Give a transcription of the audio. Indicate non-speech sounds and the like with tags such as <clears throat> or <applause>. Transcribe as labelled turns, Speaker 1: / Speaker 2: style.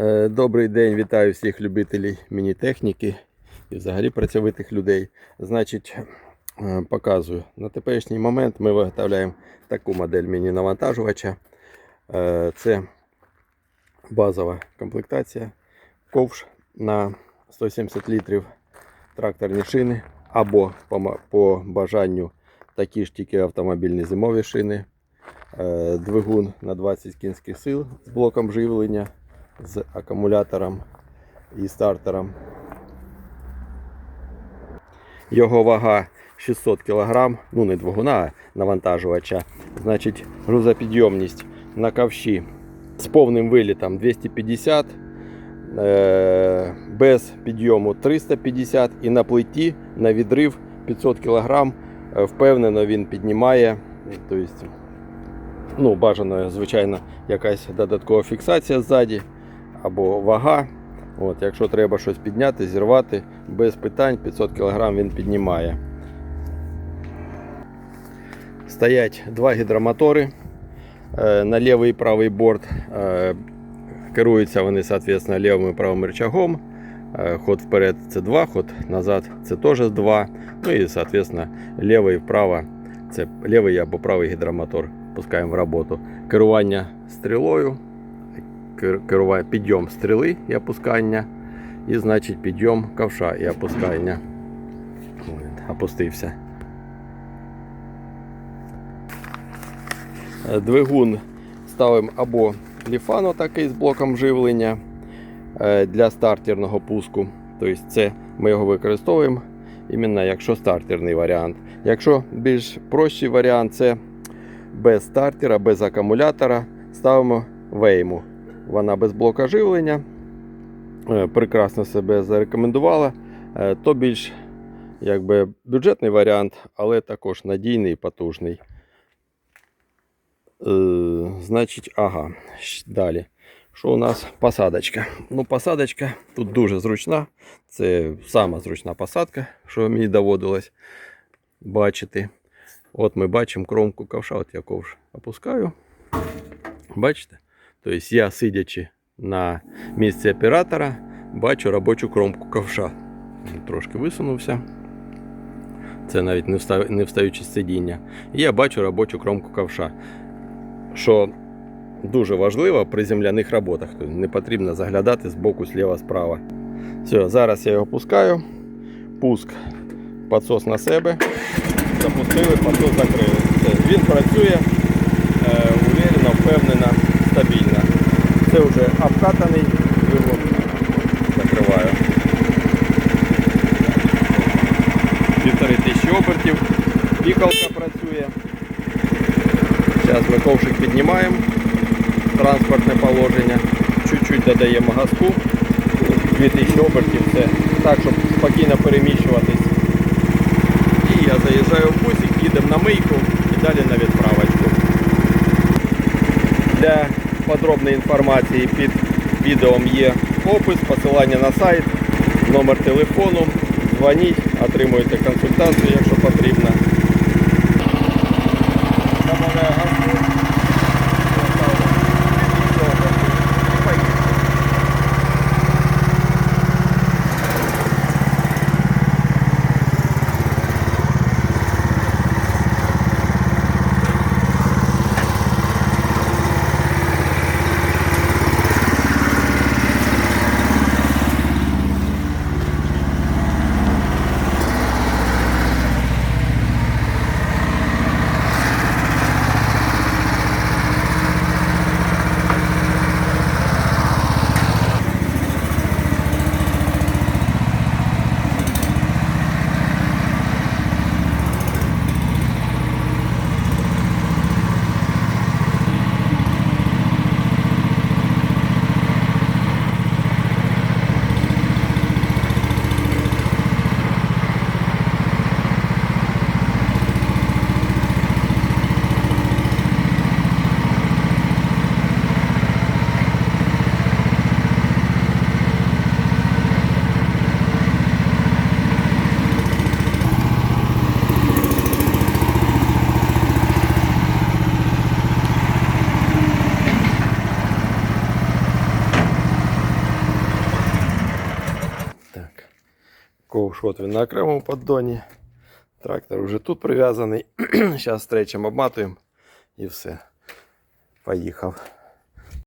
Speaker 1: Е, Добрий день, вітаю всіх любителів міні-техніки і взагалі працьовитих людей. Значить, е, показую. На теперішній момент ми виготовляємо таку модель міні-навантажувача. Е, Це базова комплектація, ковш на 170 літрів, тракторні шини або по бажанню такі ж тільки автомобільні зимові шини, двигун на 20 кінських сил з блоком живлення з акумулятором і стартером. Його вага 600 кг, ну не двигуна, а навантажувача. Значить, грузопідйомність на ковші з повним вилітом 250, е, без підйому 350 і на плиті на відрив 500 кг. Е, Впевнено, він піднімає. Тобто, ну, бажано, звичайно, якась додаткова фіксація ззаді або вага. От, якщо треба щось підняти, зірвати, без питань 500 кг він піднімає. Стоять два гідромотори е, на лівий і правий борт. Е, Керуються вони, соответственно, лівим і правим рычагом. Е, Ход вперед це 2, ход назад це теж 2. Ну і, соответственно, лівий і вправо це лівий або правий гідромотор. Пускаємо в роботу. Керування стрілою, кер- керування підйом стріли і опускання. І, значить, підйом ковша і опускання. Опустився. Е, Двигун ставимо або ліфано такий з блоком живлення е, для стартерного пуску. Тобто це ми його використовуємо іменно якщо стартерний варіант. Якщо більш простий варіант, це без стартера, без акумулятора ставимо вейму. Вона без блока живлення. е, Прекрасно себе зарекомендувала. Е, То більш якби, бюджетний варіант, але також надійний і потужний. Е, значить, ага. Далі. Що у нас? Посадочка. Ну, посадочка тут дуже зручна. Це сама зручна посадка, що мені доводилось бачити. От ми бачимо кромку ковша. От я ковш опускаю. Бачите? Тобто я, сидячи на місці оператора, бачу робочу кромку ковша. Трошки висунувся. Це навіть не, встав... не встаючи з сидіння. Я бачу робочу кромку ковша. Що дуже важливо при земляних роботах. Тобто не потрібно заглядати з боку, зліва, справа. Все, зараз я його пускаю. Пуск підсос на себе. Запустили, підсос закрили. Все, він працює е, уверенно, впевнено, стабільно. Це вже обкатаний двигун. Закриваю. Півтори тисячі обертів. Пікалка працює. Зараз ми ковшик піднімаємо. Транспортне положення. Чуть-чуть додаємо газку. 2000 обертів. Це так, щоб спокійно переміщуватись. І я заїжджаю в бусик, їдемо на мийку і далі на відправочку. Для подробної інформації під відео є опис, посилання на сайт, номер телефону. Дзвоніть, отримуйте консультацію, якщо потрібно. Ковшот він на окремому поддоні. Трактор вже тут прив'язаний. <clears throat> Зараз стречем обматуємо і все. Поїхав.